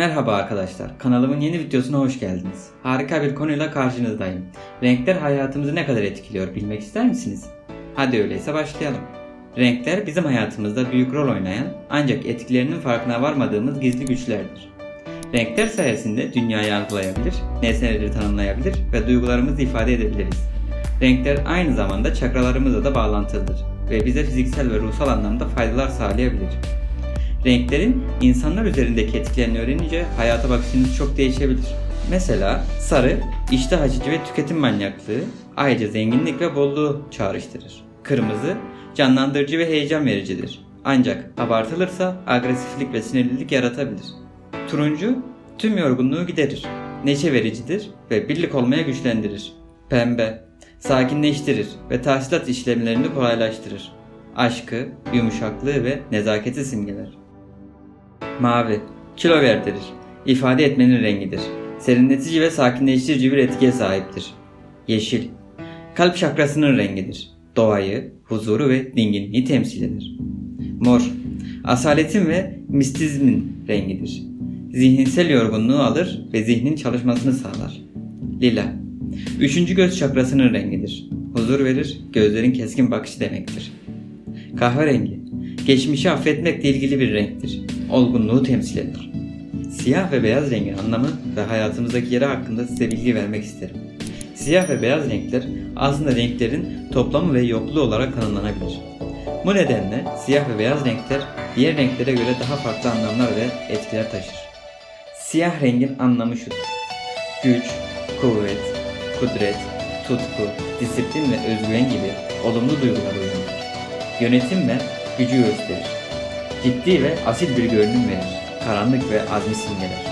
Merhaba arkadaşlar, kanalımın yeni videosuna hoş geldiniz. Harika bir konuyla karşınızdayım. Renkler hayatımızı ne kadar etkiliyor bilmek ister misiniz? Hadi öyleyse başlayalım. Renkler bizim hayatımızda büyük rol oynayan ancak etkilerinin farkına varmadığımız gizli güçlerdir. Renkler sayesinde dünyayı algılayabilir, nesneleri tanımlayabilir ve duygularımızı ifade edebiliriz. Renkler aynı zamanda çakralarımızla da bağlantılıdır ve bize fiziksel ve ruhsal anlamda faydalar sağlayabilir. Renklerin insanlar üzerindeki etkilerini öğrenince hayata bakışınız çok değişebilir. Mesela sarı, iştah açıcı ve tüketim manyaklığı, ayrıca zenginlik ve bolluğu çağrıştırır. Kırmızı, canlandırıcı ve heyecan vericidir. Ancak abartılırsa agresiflik ve sinirlilik yaratabilir. Turuncu, tüm yorgunluğu giderir. Neşe vericidir ve birlik olmaya güçlendirir. Pembe, sakinleştirir ve tahsilat işlemlerini kolaylaştırır. Aşkı, yumuşaklığı ve nezaketi simgeler. Mavi, kilo verdirir. İfade etmenin rengidir. Serinletici ve sakinleştirici bir etkiye sahiptir. Yeşil, kalp çakrasının rengidir. Doğayı, huzuru ve dinginliği temsil eder. Mor, asaletin ve mistizmin rengidir. Zihinsel yorgunluğu alır ve zihnin çalışmasını sağlar. Lila, üçüncü göz çakrasının rengidir. Huzur verir, gözlerin keskin bakışı demektir. Kahverengi, geçmişi affetmekle ilgili bir renktir. Olgunluğu temsil eder. Siyah ve beyaz rengin anlamı ve hayatımızdaki yeri hakkında size bilgi vermek isterim. Siyah ve beyaz renkler aslında renklerin toplamı ve yokluğu olarak tanımlanabilir. Bu nedenle siyah ve beyaz renkler diğer renklere göre daha farklı anlamlar ve etkiler taşır. Siyah rengin anlamı şudur. Güç, kuvvet, kudret, tutku, disiplin ve özgüven gibi olumlu duygular uyandırır. Yönetim ve gücü gösterir. Ciddi ve asil bir görünüm verir. Karanlık ve azmi simgeler.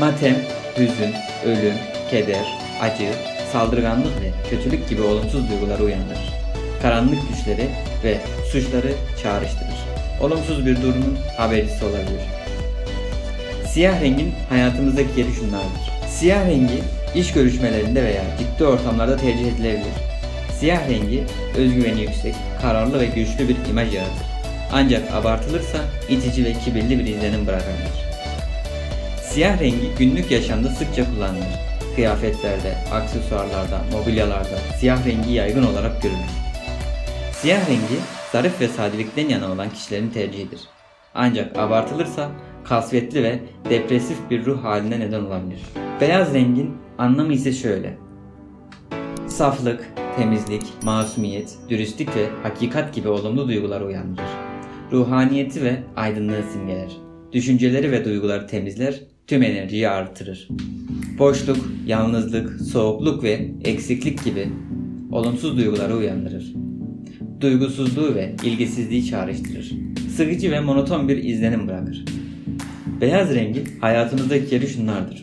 Matem, hüzün, ölüm, keder, acı, saldırganlık ve kötülük gibi olumsuz duyguları uyandırır. Karanlık güçleri ve suçları çağrıştırır. Olumsuz bir durumun habercisi olabilir. Siyah rengin hayatımızdaki yeri şunlardır. Siyah rengi iş görüşmelerinde veya ciddi ortamlarda tercih edilebilir. Siyah rengi özgüveni yüksek, kararlı ve güçlü bir imaj yaratır. Ancak abartılırsa itici ve kibirli bir izlenim bırakabilir. Siyah rengi günlük yaşamda sıkça kullanılır. Kıyafetlerde, aksesuarlarda, mobilyalarda siyah rengi yaygın olarak görülür. Siyah rengi zarif ve sadelikten yana olan kişilerin tercihidir. Ancak abartılırsa kasvetli ve depresif bir ruh haline neden olabilir. Beyaz rengin anlamı ise şöyle. Saflık, temizlik, masumiyet, dürüstlük ve hakikat gibi olumlu duyguları uyandırır. Ruhaniyeti ve aydınlığı simgeler. Düşünceleri ve duyguları temizler, tüm enerjiyi artırır. Boşluk, yalnızlık, soğukluk ve eksiklik gibi olumsuz duyguları uyandırır. Duygusuzluğu ve ilgisizliği çağrıştırır. Sıkıcı ve monoton bir izlenim bırakır. Beyaz rengi hayatımızdaki yeri şunlardır.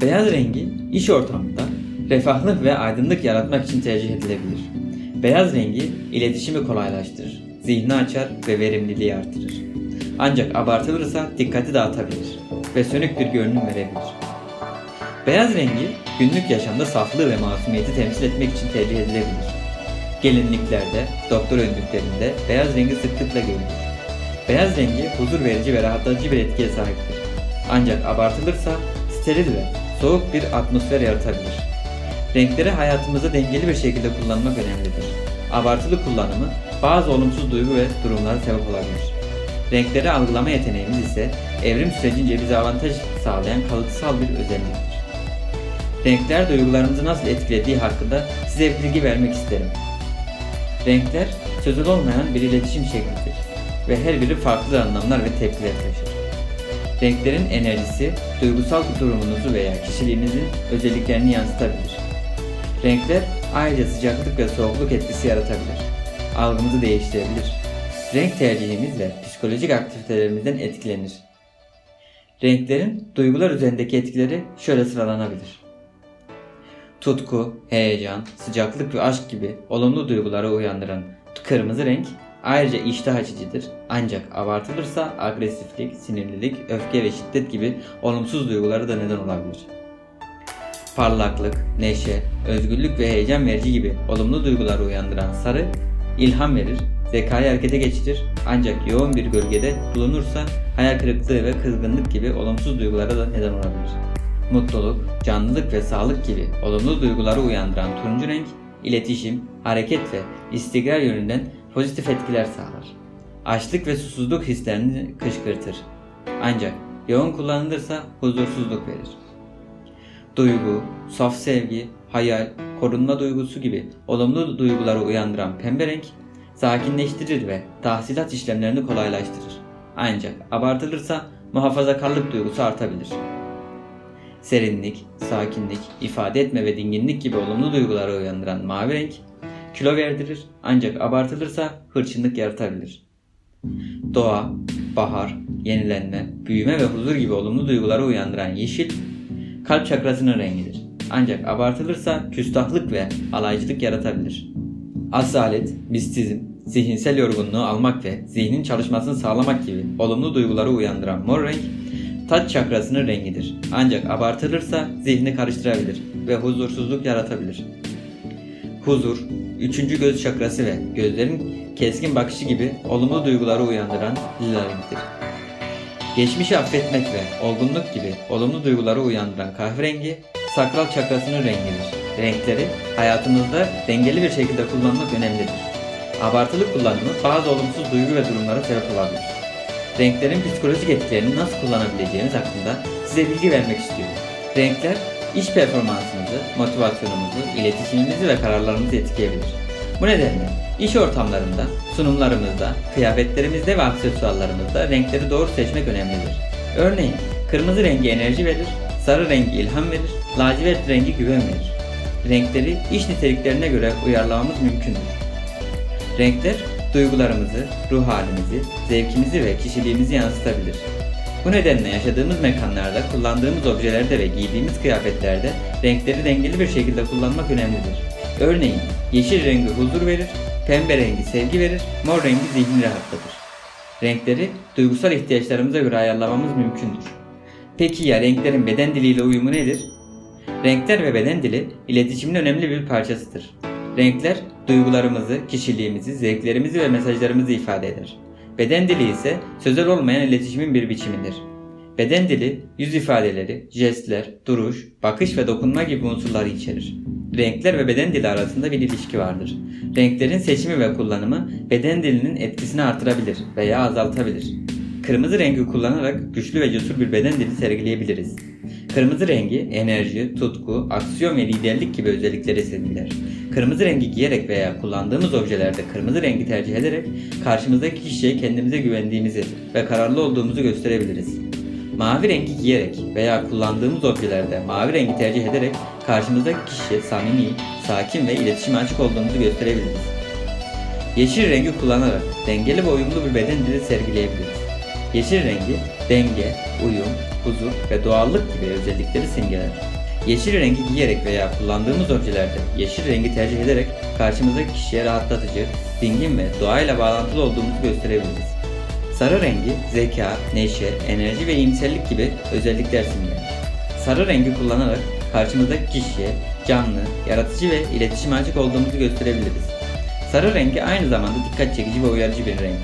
Beyaz rengi iş ortamında refahlık ve aydınlık yaratmak için tercih edilebilir. Beyaz rengi iletişimi kolaylaştırır, zihni açar ve verimliliği artırır. Ancak abartılırsa dikkati dağıtabilir ve sönük bir görünüm verebilir. Beyaz rengi günlük yaşamda saflığı ve masumiyeti temsil etmek için tercih edilebilir. Gelinliklerde, doktor önlüklerinde beyaz rengi sıklıkla görülür. Beyaz rengi huzur verici ve rahatlatıcı bir etkiye sahiptir. Ancak abartılırsa steril ve soğuk bir atmosfer yaratabilir. Renkleri hayatımızda dengeli bir şekilde kullanmak önemlidir. Abartılı kullanımı bazı olumsuz duygu ve durumlara sebep olabilir. Renkleri algılama yeteneğimiz ise evrim sürecince bize avantaj sağlayan kalıtsal bir özelliktir. Renkler duygularımızı nasıl etkilediği hakkında size bilgi vermek isterim. Renkler sözlü olmayan bir iletişim şeklidir ve her biri farklı anlamlar ve tepkiler taşır. Renklerin enerjisi duygusal durumunuzu veya kişiliğinizin özelliklerini yansıtabilir. Renkler ayrıca sıcaklık ve soğukluk etkisi yaratabilir. Algımızı değiştirebilir. Renk tercihimizle psikolojik aktivitelerimizden etkilenir. Renklerin duygular üzerindeki etkileri şöyle sıralanabilir. Tutku, heyecan, sıcaklık ve aşk gibi olumlu duyguları uyandıran kırmızı renk ayrıca iştah açıcıdır. Ancak abartılırsa agresiflik, sinirlilik, öfke ve şiddet gibi olumsuz duyguları da neden olabilir. Parlaklık, neşe, özgürlük ve heyecan verici gibi olumlu duyguları uyandıran sarı, ilham verir, zekayı harekete geçirir ancak yoğun bir gölgede bulunursa hayal kırıklığı ve kızgınlık gibi olumsuz duygulara da neden olabilir. Mutluluk, canlılık ve sağlık gibi olumlu duyguları uyandıran turuncu renk, iletişim, hareket ve istikrar yönünden pozitif etkiler sağlar. Açlık ve susuzluk hislerini kışkırtır. Ancak yoğun kullanılırsa huzursuzluk verir. Duygu, saf sevgi, hayal, korunma duygusu gibi olumlu duyguları uyandıran pembe renk sakinleştirir ve tahsilat işlemlerini kolaylaştırır. Ancak abartılırsa muhafazakarlık duygusu artabilir. Serinlik, sakinlik, ifade etme ve dinginlik gibi olumlu duyguları uyandıran mavi renk kilo verdirir ancak abartılırsa hırçınlık yaratabilir. Doğa, bahar, yenilenme, büyüme ve huzur gibi olumlu duyguları uyandıran yeşil kalp çakrasının rengidir. Ancak abartılırsa küstahlık ve alaycılık yaratabilir. Asalet, mistizm, zihinsel yorgunluğu almak ve zihnin çalışmasını sağlamak gibi olumlu duyguları uyandıran mor renk taç çakrasının rengidir. Ancak abartılırsa zihni karıştırabilir ve huzursuzluk yaratabilir. Huzur, üçüncü göz çakrası ve gözlerin keskin bakışı gibi olumlu duyguları uyandıran lila renktir. Geçmişi affetmek ve olgunluk gibi olumlu duyguları uyandıran kahverengi sakral çakrasının rengidir. Renkleri hayatımızda dengeli bir şekilde kullanmak önemlidir. Abartılı kullanımı bazı olumsuz duygu ve durumlara sebep olabilir. Renklerin psikolojik etkilerini nasıl kullanabileceğimiz hakkında size bilgi vermek istiyorum. Renkler iş performansımızı, motivasyonumuzu, iletişimimizi ve kararlarımızı etkileyebilir. Bu nedenle iş ortamlarında, sunumlarımızda, kıyafetlerimizde ve aksesuarlarımızda renkleri doğru seçmek önemlidir. Örneğin kırmızı rengi enerji verir, sarı rengi ilham verir, lacivert rengi güven verir. Renkleri iş niteliklerine göre uyarlamamız mümkündür. Renkler duygularımızı, ruh halimizi, zevkimizi ve kişiliğimizi yansıtabilir. Bu nedenle yaşadığımız mekanlarda, kullandığımız objelerde ve giydiğimiz kıyafetlerde renkleri dengeli bir şekilde kullanmak önemlidir. Örneğin yeşil rengi huzur verir, pembe rengi sevgi verir, mor rengi zihni rahatlatır. Renkleri duygusal ihtiyaçlarımıza göre ayarlamamız mümkündür. Peki ya renklerin beden diliyle uyumu nedir? Renkler ve beden dili iletişimin önemli bir parçasıdır. Renkler duygularımızı, kişiliğimizi, zevklerimizi ve mesajlarımızı ifade eder. Beden dili ise sözel olmayan iletişimin bir biçimidir. Beden dili, yüz ifadeleri, jestler, duruş, bakış ve dokunma gibi unsurları içerir. Renkler ve beden dili arasında bir ilişki vardır. Renklerin seçimi ve kullanımı beden dilinin etkisini artırabilir veya azaltabilir. Kırmızı rengi kullanarak güçlü ve cesur bir beden dili sergileyebiliriz. Kırmızı rengi enerji, tutku, aksiyon ve liderlik gibi özellikleri simgeler. Kırmızı rengi giyerek veya kullandığımız objelerde kırmızı rengi tercih ederek karşımızdaki kişiye kendimize güvendiğimizi ve kararlı olduğumuzu gösterebiliriz. Mavi rengi giyerek veya kullandığımız objelerde mavi rengi tercih ederek karşımızdaki kişiye samimi, sakin ve iletişime açık olduğumuzu gösterebiliriz. Yeşil rengi kullanarak dengeli ve uyumlu bir beden dili sergileyebiliriz. Yeşil rengi denge, uyum, huzur ve doğallık gibi özellikleri simgeler. Yeşil rengi giyerek veya kullandığımız objelerde yeşil rengi tercih ederek karşımızdaki kişiye rahatlatıcı, dingin ve doğayla bağlantılı olduğumuzu gösterebiliriz. Sarı rengi zeka, neşe, enerji ve iyimserlik gibi özellikler simgeler. Sarı rengi kullanarak karşımızdaki kişiye canlı, yaratıcı ve iletişime açık olduğumuzu gösterebiliriz. Sarı rengi aynı zamanda dikkat çekici ve uyarıcı bir renk.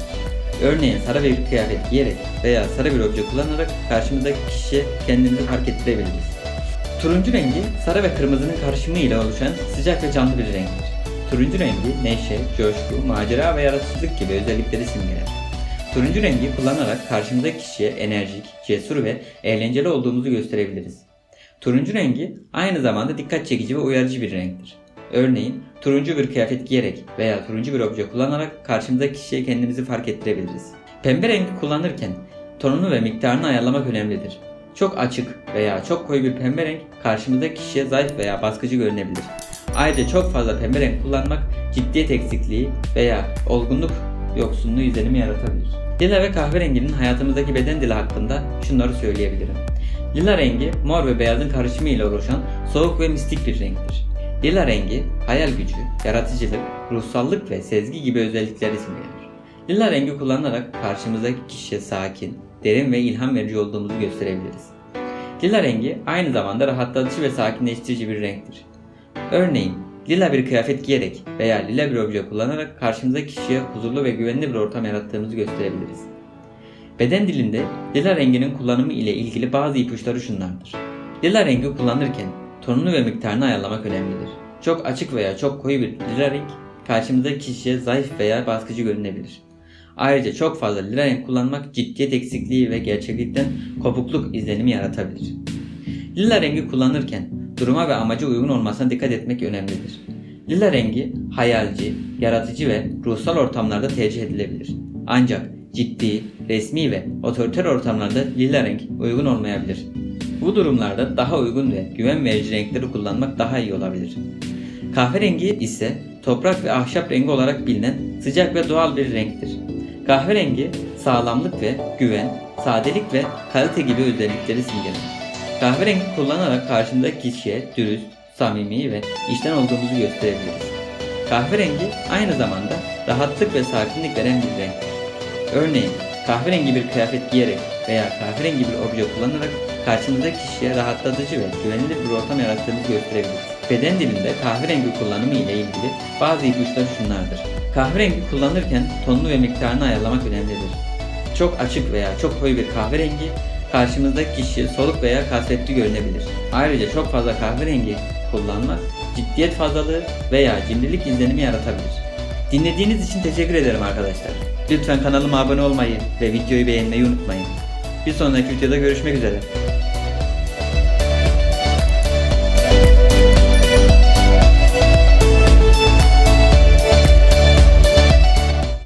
Örneğin sarı bir kıyafet giyerek veya sarı bir obje kullanarak karşımızdaki kişiye kendimizi fark ettirebiliriz. Turuncu rengi sarı ve kırmızının karışımı ile oluşan sıcak ve canlı bir renktir. Turuncu rengi neşe, coşku, macera ve yaratıcılık gibi özellikleri simgeler. Turuncu rengi kullanarak karşımızdaki kişiye enerjik, cesur ve eğlenceli olduğumuzu gösterebiliriz. Turuncu rengi aynı zamanda dikkat çekici ve uyarıcı bir renktir. Örneğin turuncu bir kıyafet giyerek veya turuncu bir obje kullanarak karşımızdaki kişiye kendimizi fark ettirebiliriz. Pembe rengi kullanırken tonunu ve miktarını ayarlamak önemlidir. Çok açık veya çok koyu bir pembe renk karşımızdaki kişiye zayıf veya baskıcı görünebilir. Ayrıca çok fazla pembe renk kullanmak ciddiyet eksikliği veya olgunluk yoksunluğu izlenimi yaratabilir. Lila ve kahverenginin hayatımızdaki beden dili hakkında şunları söyleyebilirim. Lila rengi mor ve beyazın karışımı ile oluşan soğuk ve mistik bir renktir. Lila rengi hayal gücü, yaratıcılık, ruhsallık ve sezgi gibi özellikleri simgeler. Lila rengi kullanarak karşımızdaki kişiye sakin, derin ve ilham verici olduğumuzu gösterebiliriz. Lila rengi aynı zamanda rahatlatıcı ve sakinleştirici bir renktir. Örneğin Lila bir kıyafet giyerek veya lila bir obje kullanarak karşımızdaki kişiye huzurlu ve güvenli bir ortam yarattığımızı gösterebiliriz. Beden dilinde lila renginin kullanımı ile ilgili bazı ipuçları şunlardır. Lila rengi kullanırken tonunu ve miktarını ayarlamak önemlidir. Çok açık veya çok koyu bir lila renk karşımızdaki kişiye zayıf veya baskıcı görünebilir. Ayrıca çok fazla lila renk kullanmak ciddiyet eksikliği ve gerçeklikten kopukluk izlenimi yaratabilir. Lila rengi kullanırken duruma ve amaca uygun olmasına dikkat etmek önemlidir. Lila rengi hayalci, yaratıcı ve ruhsal ortamlarda tercih edilebilir. Ancak ciddi, resmi ve otoriter ortamlarda lila renk uygun olmayabilir. Bu durumlarda daha uygun ve güven verici renkleri kullanmak daha iyi olabilir. Kahverengi ise toprak ve ahşap rengi olarak bilinen sıcak ve doğal bir renktir. Kahverengi sağlamlık ve güven, sadelik ve kalite gibi özellikleri simgeler. Kahverengi kullanarak karşındaki kişiye dürüst, samimi ve içten olduğumuzu gösterebiliriz. Kahverengi aynı zamanda rahatlık ve sakinlik veren bir renktir. Örneğin kahverengi bir kıyafet giyerek veya kahverengi bir obje kullanarak karşımızdaki kişiye rahatlatıcı ve güvenilir bir ortam yarattığımızı gösterebiliriz. Beden dilinde kahverengi kullanımı ile ilgili bazı ipuçları şunlardır. Kahverengi kullanırken tonunu ve miktarını ayarlamak önemlidir. Çok açık veya çok koyu bir kahverengi karşımızdaki kişiye soluk veya kasvetli görünebilir. Ayrıca çok fazla kahverengi kullanmak ciddiyet fazlalığı veya cimrilik izlenimi yaratabilir. Dinlediğiniz için teşekkür ederim arkadaşlar. Lütfen kanalıma abone olmayı ve videoyu beğenmeyi unutmayın. Bir sonraki videoda görüşmek üzere.